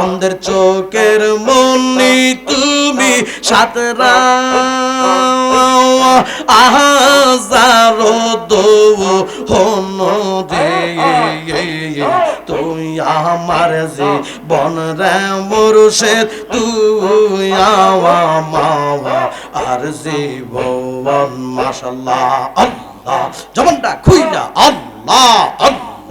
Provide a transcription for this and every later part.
অন্ধের চোখের মনি তুমি সাতরা আহাজারো দো হন তুই আমার যে বন রে, মরুষে, তুই আওয়া মাওয়া, আর জীবন মাশাল্লাহ আল্লাহ, জবানটা খুইলা, আল্লাহ আল্লাহ।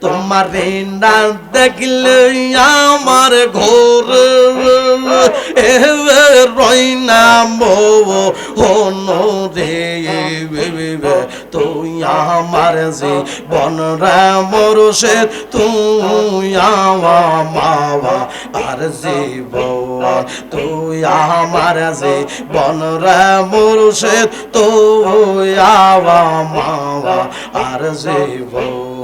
তোমার না দেখলে আমার ঘোর। রইনা মো হন রে তুই আমার যে বন রে মরসে তুই মাওয়া আর জীবন তুই আমার যে বন রে মরসে তুই আওয়া মাওয়া আর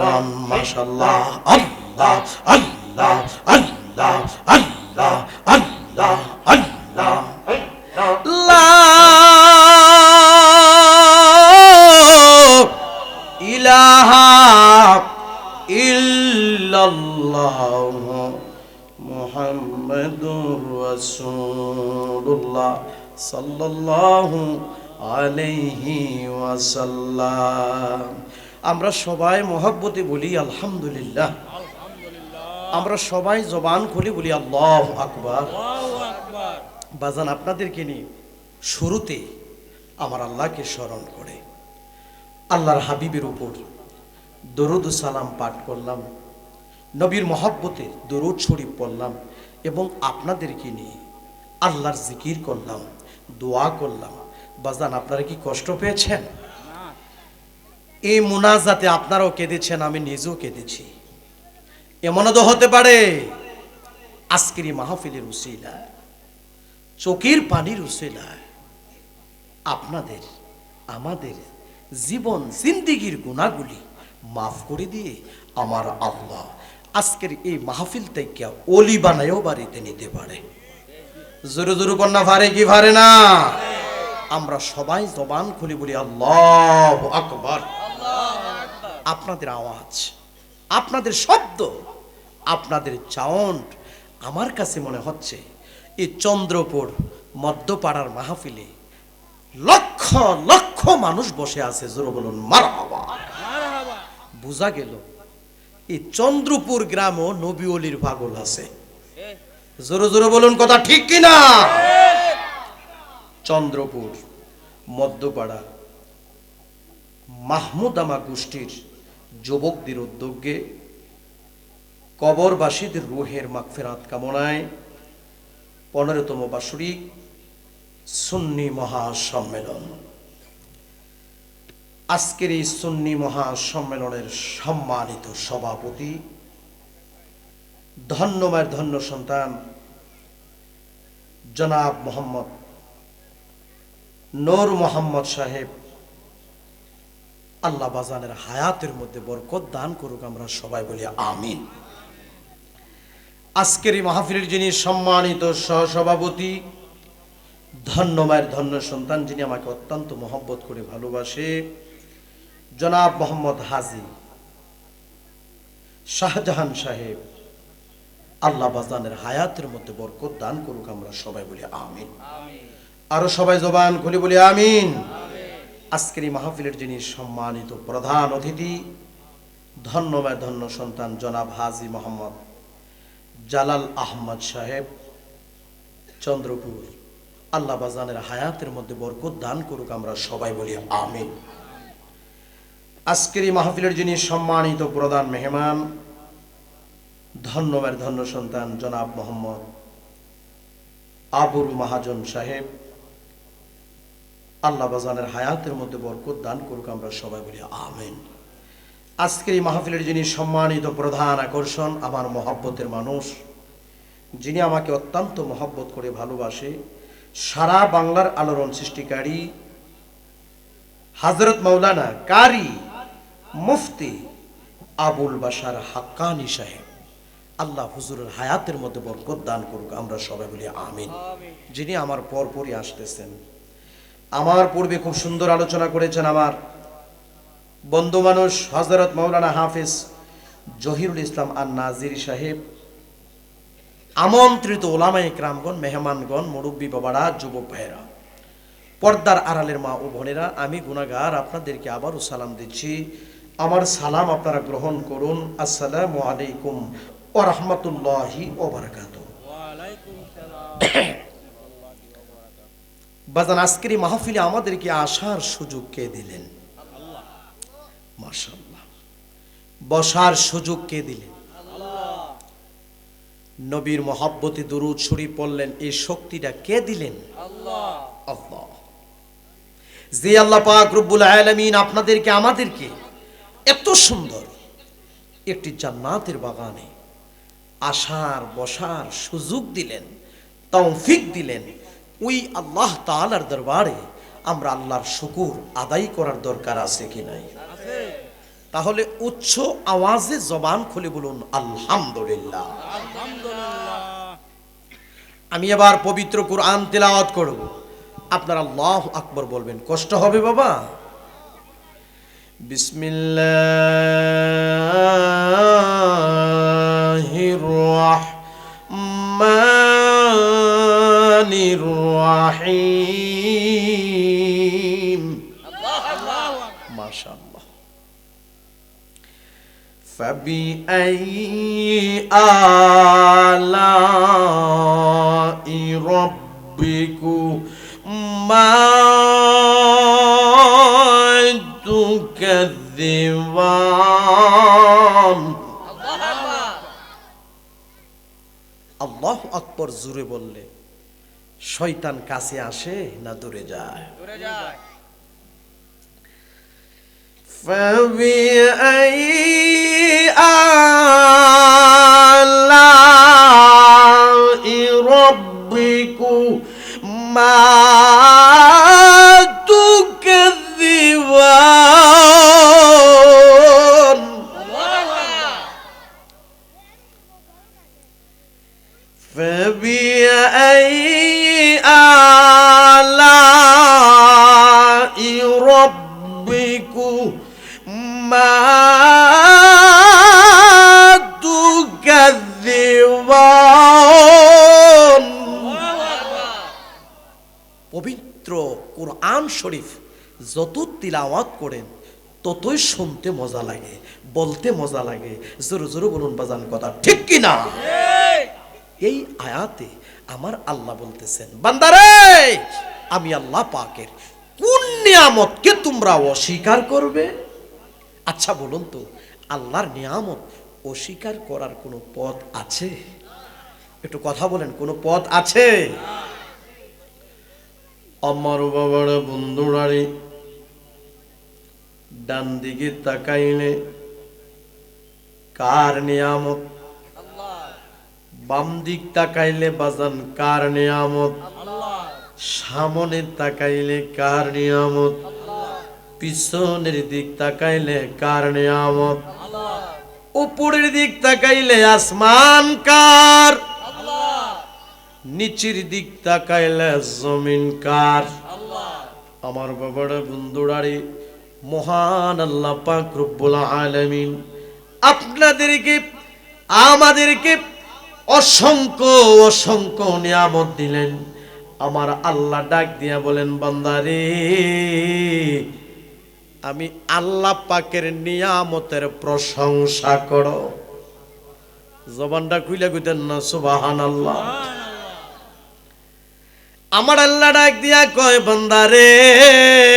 জীবন মাশাল্লাহ আল্লাহ আল্লাহ আল্লাহ আল্লাহ আল্লাহ আল্লাহ লা ইলাহা ইল্লাল্লাহ মুহাম্মাদুর রাসূলুল্লাহ সাল্লাল্লাহু আলাইহি ওয়াসাল্লাম আমরা সবাই মহব্বতে বলি আলহামদুলিল্লাহ। আমরা সবাই জবান খুলে বলি আল্লাহ আকবার। বাজান আপনাদেরকে নিয়ে শুরুতে আমার আল্লাহকে স্মরণ করে। আল্লাহর হাবিবের উপর দরুদ সালাম পাঠ করলাম। নবীর মহাব্বতে দরুদ শরীফ পড়লাম এবং আপনাদেরকে নিয়ে আল্লাহর জিকির করলাম দোয়া করলাম। বাজান আপনারা কি কষ্ট পেয়েছেন? এই মুনাজাতে আপনারাও কেঁদেছেন, আমি নিজেও কেঁদেছি। এমনও তো হতে পারে আজকের এই মাহফিলের উসিলা, চোখের পানির উসিলা, আপনাদের, আমাদের জীবন, জিন্দিগির গুণাগুলি মাফ করে দিয়ে আমার আল্লাহ আজকের এই মাহফিল থেকে অলি বানায়ও বাড়িতে নিতে পারে। জোরে জোরে কন্যা ভারে কি ভারে না? আমরা সবাই জবান খুলি বলি, আল্লাহ আকবর। আপনাদের আওয়াজ, আপনাদের শব্দ, আপনাদের চাউন্ড আমার কাছে মনে হচ্ছে এই চন্দ্রপুর মধ্যপাড়ার মাহফিলে লক্ষ লক্ষ মানুষ বসে আছে, জোর বলুন মার বোঝা গেল, এই চন্দ্রপুর গ্রামও নবী অলির পাগল আছে। জোরে জোরে বলুন, কথা ঠিক কিনা? চন্দ্রপুর মধ্যপাড়া মাহমুদামা গোষ্ঠীর যুবকদের উদ্যোগে কবরবাসীদের রুহের মাগফেরাত কামনায় পনেরোতম বাৎসরিক সুন্নি মহাসম্মেলন। আজকের এই সুন্নি মহাসম্মেলনের সম্মানিত সভাপতি ধন্যমায়ের ধন্য সন্তান জনাব মোহাম্মদ নূর মোহাম্মদ সাহেব আল্লাহ বাজানের হায়াতের মধ্যে বরকত দান করুক আমরা সবাই বলি আমিন। আজকের এই মাহফিলের যিনি সম্মানিত সহসভাপতি, ধন্য মায়ের ধন্য সন্তান যিনি আমাকে অত্যন্ত মহব্বত করে ভালোবাসে, জনাব মোহাম্মদ হাজি শাহজাহান সাহেব, আল্লাহ বাজানের হায়াতের মধ্যে বরকত দান করুক আমরা সবাই বলি আমিন। আরও সবাই জবান খুলে বলি আমিন। আজকের এই মাহফিলের যিনি সম্মানিত প্রধান অতিথি ধন্যবাদ ধন্য সন্তান জনাব হাজি মোহাম্মদ জালাল আহমদ সাহেব, চন্দ্রপুর, আল্লাহ বাজানের হায়াতের মধ্যে বরকত দান করুক আমরা সবাই বলি আমিন। আজকের এই মাহফিলের যিনি সম্মানিত প্রধান মেহমান ধন্যবাদ ধন্য সন্তান জনাব মোহাম্মদ আবুল মাহাজন সাহেব আল্লাহ বাজানের হায়াতের মধ্যে বরকত দান করুক আমরা সবাই বলি, আমেন। আজকের এই মাহফিলের যিনি সম্মানিত প্রধান আকর্ষণ, আমার মহব্বতের মানুষ, যিনি আমাকে অত্যন্ত মহব্বত করে ভালোবাসে, সারা বাংলার আলোড়ন সৃষ্টিকারী হাজরত মৌলানা কারি মুফতি আবুল বাসার হাক্কানি সাহেব। আল্লাহ হুজুরের হায়াতের মধ্যে বরকত দান করুক, আমরা সবাই বলি, আমিন। যিনি আমার পরপরই আসতেছেন। আমার পূর্বে খুব সুন্দর আলোচনা করেছেন আমার বন্ধু মানুষ হজরত মৌলানা হাফিজ জহিরুল ইসলাম আর নাজির সাহেব, আমন্ত্রিত ওলামাই ক্রামগণ মেহমানগণ, মুরব্বী বাবারা, যুবক ভাইয়েরা, পর্দার আড়ালের মা ও বোনেরা, আমি গুনাগার আপনাদেরকে আবারও সালাম দিচ্ছি। আমার সালাম আপনারা গ্রহণ করুন। আসসালামু আলাইকুম ও রহমতুল্লাহি ও বারাকাতু বাজান, আজকের মাহফিলে আমাদেরকে আসার সুযোগ কে দিলেন? বসার সুযোগ কে দিলেন? নবীর মহাব্বতে দুরুদ শরীফ পড়লেন, এই শক্তিটা কে দিলেন? যে আল্লাহ পাক রব্বুল আলামিন আপনাদেরকে, আমাদেরকে এত সুন্দর একটি জান্নাতের বাগানে আসার, বসার সুযোগ দিলেন, তৌফিক দিলেন ওই আল্লাহ তাআলার দরবারে আমরা আল্লাহর শুকুর আদায় করার দরকার আছে কি নাই? তাহলে উচ্চ আওয়াজে জবান খুলে বলুন আলহামদুলিল্লাহ। আমি এবার পবিত্র কোরআন তেলাওয়াত করব। আপনারা আল্লাহ আকবর বলবেন কষ্ট হবে বাবা। বিসমিল্লাহির রহমানির রহিম মাশাআল্লাহ فبأي آلاء ربكما تكذبان আল্লাহ আকবর জুড়ে বললে শয়তান কাছে আসে না দূরে যায় فبأي آلاء ربكما তুহলিকু মা পবিত্র কোরআন শরীফ যত তিলাওয়াত করেন, ততই শুনতে মজা লাগে, বলতে মজা লাগে, জোরে জোরে বলুন বাজান কথা, ঠিক কি না? এই আয়াতে আমার আল্লাহ বলতেছেন, বান্দারে, আমি আল্লাহ পাকের কোন নিয়ামতকে তোমরা অস্বীকার করবে? আচ্ছা বলুন তো আল্লাহর নিয়ামত অস্বীকার করার কোনো পথ আছে? একটু কথা বলেন কোনো পথ আছে? আমার বাবার বন্ধুরারে ডান দিকে তাকাইলে কার নিয়ামত? বাম দিক তাকাইলে বাজান কার নিয়ামত? সামনে তাকাইলে কার নিয়ামত? পিছনের দিক তাকাইলে কার নিয়ামত? উপরের দিক তাকাইলে আসমান কার? নিচের দিক তাকাইলে জমিন কার? আমার বাবারা, বন্ধুরারে, মহান আল্লাহ পাক রব্বুল আলামিন আপনাদেরকে, আমাদেরকে অসংখ্য অসংখ্য নিয়ামত দিলেন। আমার আল্লাহ ডাক দিয়া বলেন, বান্দারে, আমি আল্লাহ পাকের নিয়ামতের প্রশংসা করো। জবানটা খুলে গুতেন না সুবাহান আল্লাহ আমার আল্লাহ ডাক দিয়া কয়, বান্দারে